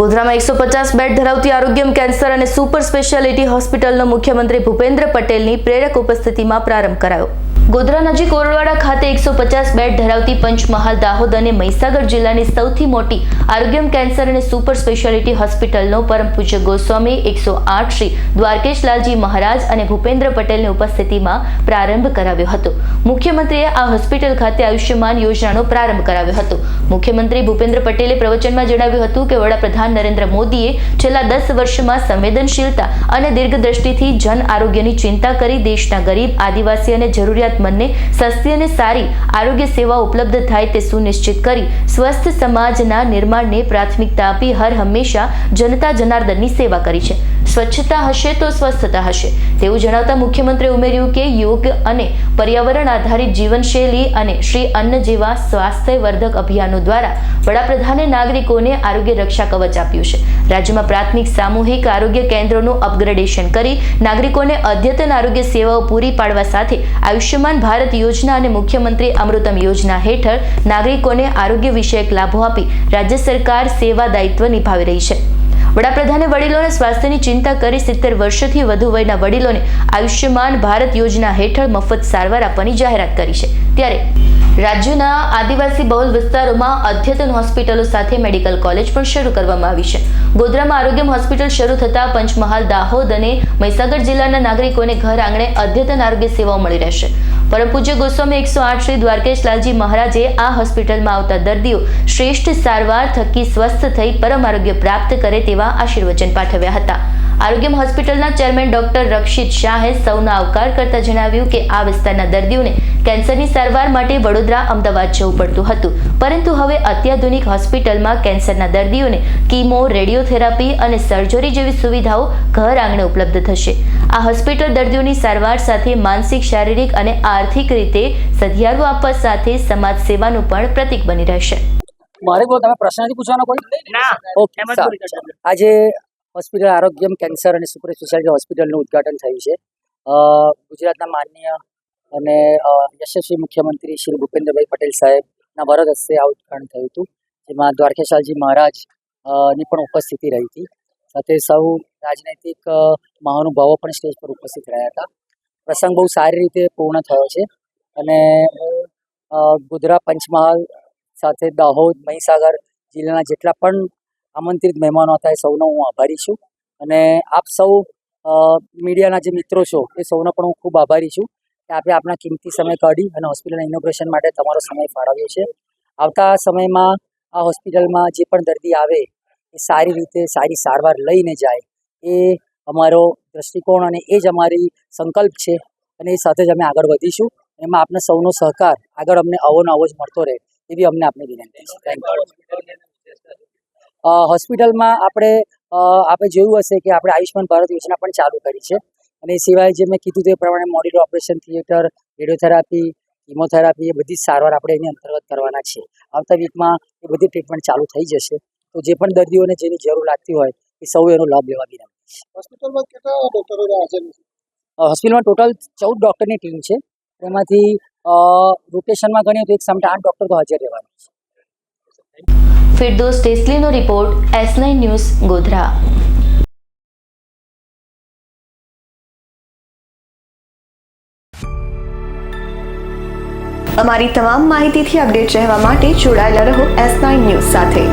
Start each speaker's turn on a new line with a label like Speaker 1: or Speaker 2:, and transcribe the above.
Speaker 1: ગોધરામાં એકસો પચાસ બેડ ધરાવતી આરોગ્યમ કેન્સર અને સુપર સ્પેશિયાલિટી હોસ્પિટલનો મુખ્યમંત્રી ભૂપેન્દ્ર પટેલની પ્રેરક ઉપસ્થિતિમાં પ્રારંભ કરાયો. ગોધરા નજીક ઓરવાડા ખાતે એકસો પચાસ બેડ ધરાવતી પંચમહાલ દાહોદ અને મહીસાગર જિલ્લાની સૌથી મોટી આરોગ્યમ કેન્સર અને સુપર સ્પેશિયાલિટી હોસ્પિટલનો પરમ પૂજ્ય ગોસ્વામી એકસો આઠ શ્રી દ્વારકેશલાલજી મહારાજ અને ભૂપેન્દ્ર પટેલની ઉપસ્થિતિમાં પ્રારંભ કરાવ્યો હતો. મુખ્યમંત્રીએ આ હોસ્પિટલ ખાતે આયુષ્યમાન યોજનાનો પ્રારંભ કરાવ્યો હતો. મુખ્યમંત્રી ભૂપેન્દ્ર પટેલે પ્રવચનમાં જણાવ્યું હતું કે, વડાપ્રધાન નરેન્દ્ર મોદીએ છેલ્લા દસ વર્ષમાં સંવેદનશીલતા અને દીર્ઘદ્રષ્ટિથી જન આરોગ્યની ચિંતા કરી દેશના ગરીબ, આદિવાસી અને જરૂરિયાતમંદને સસ્તી અને સારી આરોગ્ય સેવા ઉપલબ્ધ થાય તે સુનિશ્ચિત કરી સ્વસ્થ સમાજના નિર્માણને પ્રાથમિકતા આપી હર હંમેશા જનતા જનાર્દનની સેવા કરી છે. સ્વચ્છતા હશે તો સ્વસ્થતા હશે. તેવું જણાવતા મુખ્યમંત્રીએ ઉમેર્યું કે યોગ અને પર્યાવરણ આધારિત જીવનશૈલી અને શ્રી અન્ન જેવા સ્વાસ્થ્યવર્ધક અભિયાનો દ્વારા વડાપ્રધાને નાગરિકોને આરોગ્ય રક્ષા કવચ આપ્યું છે. રાજ્યમાં પ્રાથમિક સામૂહિક આરોગ્ય કેન્દ્રોનું અપગ્રેડેશન કરી નાગરિકોને અદ્યતન આરોગ્ય સેવાઓ પૂરી પાડવા સાથે આયુષ્યમાન ભારત યોજના અને મુખ્યમંત્રી અમૃતમ યોજના હેઠળ નાગરિકોને આરોગ્ય વિષયક લાભો આપી રાજ્ય સરકાર સેવા દાયિત્વ નિભાવી રહી છે. વડાપ્રધાને વડીલોને સ્વાસ્થ્યની ચિંતા કરી સિત્તેર વર્ષથી વધુ વયના વડીલોને આયુષ્યમાન ભારત યોજના હેઠળ મફત સારવાર આપવાની જાહેરાત કરી છે. ત્યારે રાજ્યના આદિવાસી બહુલ વિસ્તારોમાં અદ્યતન હોસ્પિટલો સાથે મેડિકલ કોલેજ પણ શરૂ કરવામાં આવી છે. ગોધરામાં આરોગ્યમ હોસ્પિટલ શરૂ થતાં પંચમહાલ, દાહોદ અને મહીસાગર જિલ્લાના નાગરિકોને ઘર આંગણે અદ્યતન આરોગ્ય સેવાઓ મળી રહેશે. પરમ પૂજ્ય ગોસ્વામી એકસો આઠ શ્રી દ્વારકેશલાલજી મહારાજે આ હોસ્પિટલમાં આવતા દર્દીઓ શ્રેષ્ઠ સારવાર થકી સ્વસ્થ થઈ પરમ આરોગ્ય પ્રાપ્ત કરે તેવા આશીર્વચન પાઠવ્યા હતા. આરોગ્યમ હોસ્પિટલના ચેરમેન ડોક્ટર રક્ષિત શાહે સૌનો આવકાર કરતા જણાવ્યું કે આ વિસ્તારના દર્દીઓને કેન્સરની સારવાર માટે વડોદરા અમદાવાદ જવું પડતું હતું. પરંતુ હવે અત્યાધુનિક હોસ્પિટલમાં કેન્સરના દર્દીઓને કીમો રેડિયોથેરાપી અને સર્જરી જેવી સુવિધાઓ ઘર આંગણે ઉપલબ્ધ થશે. આ હોસ્પિટલ દર્દીઓની સારવાર સાથે માનસિક શારીરિક અને આર્થિક રીતે સધિયારો આપવા સાથે સમાજ સેવાનું પણ પ્રતીક બની રહેશે.
Speaker 2: મારે તમે પ્રશ્ન નથી પૂછવાનો કોઈ?
Speaker 3: ના
Speaker 2: ઓકે. આજે હોસ્પિટલ આરોગ્યમ કેન્સર અને સુપર સ્પેશિયાલિટી હોસ્પિટલનું ઉદ્ઘાટન થયું છે. ગુજરાતના માનનીય અને યશસ્વી મુખ્યમંત્રી શ્રી ભૂપેન્દ્રભાઈ પટેલ સાહેબના વરદ હસ્તે આ ઉદ્ઘાટન થયું હતું, જેમાં દ્વારકેશાલજી મહારાજની પણ ઉપસ્થિતિ રહી હતી. સાથે સૌ રાજનૈતિક મહાનુભાવો પણ સ્ટેજ પર ઉપસ્થિત રહ્યા હતા. પ્રસંગ બહુ સારી રીતે પૂર્ણ થયો છે અને ગોધરા પંચમહાલ સાથે દાહોદ, મહીસાગર જિલ્લાના જેટલા પણ આમંત્રિત મહેમાનો હતા એ સૌનો હું આભારી છું. અને આપ સૌ મીડિયાના જે મિત્રો છો એ સૌનો પણ હું ખૂબ આભારી છું કે આપે આપણા કિંમતી સમય કાઢી અને હોસ્પિટલના ઇનોગ્રેશન માટે તમારો સમય ફાળવ્યો છે. આવતા સમયમાં આ હોસ્પિટલમાં જે પણ દર્દી આવે એ સારી રીતે સારી સારવાર લઈને જાય એ અમારો દૃષ્ટિકોણ અને એ જ અમારી સંકલ્પ છે અને એ સાથે જ અમે આગળ વધીશું. એમાં આપને સૌનો સહકાર આગળ અમને અવોનો ને આવો જ મળતો રહે એવી અમને આપની વિનંતી છે. થેન્ક યુ હોસ્પિટલમાં આપણે આપણે જોયું હશે કે આપણે આયુષ્યમાન ભારત યોજના પણ ચાલુ કરી છે. અને એ સિવાય જે મેં કીધું તે પ્રમાણે modular operation theatre radiotherapy chemotherapy એ બધી સારવાર આપણે એની અંતર્ગત કરવાના છે. આવતા વીકમાં એ બધી ટ્રીટમેન્ટ ચાલુ થઈ જશે. તો જે પણ દર્દીઓને જેની જરૂર લાગતી હોય એ સૌ એનો લાભ લેવા વિનંતી
Speaker 4: હોસ્પિટલમાં કેટલા ડોક્ટરો હાજર
Speaker 2: હોસ્પિટલમાં ટોટલ ચૌદ ડૉક્ટરની ટીમ છે. એમાંથી રોટેશનમાં ગણીએ તો એક સામે આઠ ડૉક્ટર તો હાજર રહેવાના છે.
Speaker 1: Firdous ટેસ્લીનો report S nine news Godhra.
Speaker 5: અમારી તમામ માહિતીથી અપડેટ રહેવા માટે જોડાયેલા રહો એસ નાઇન ન્યૂઝ સાથે.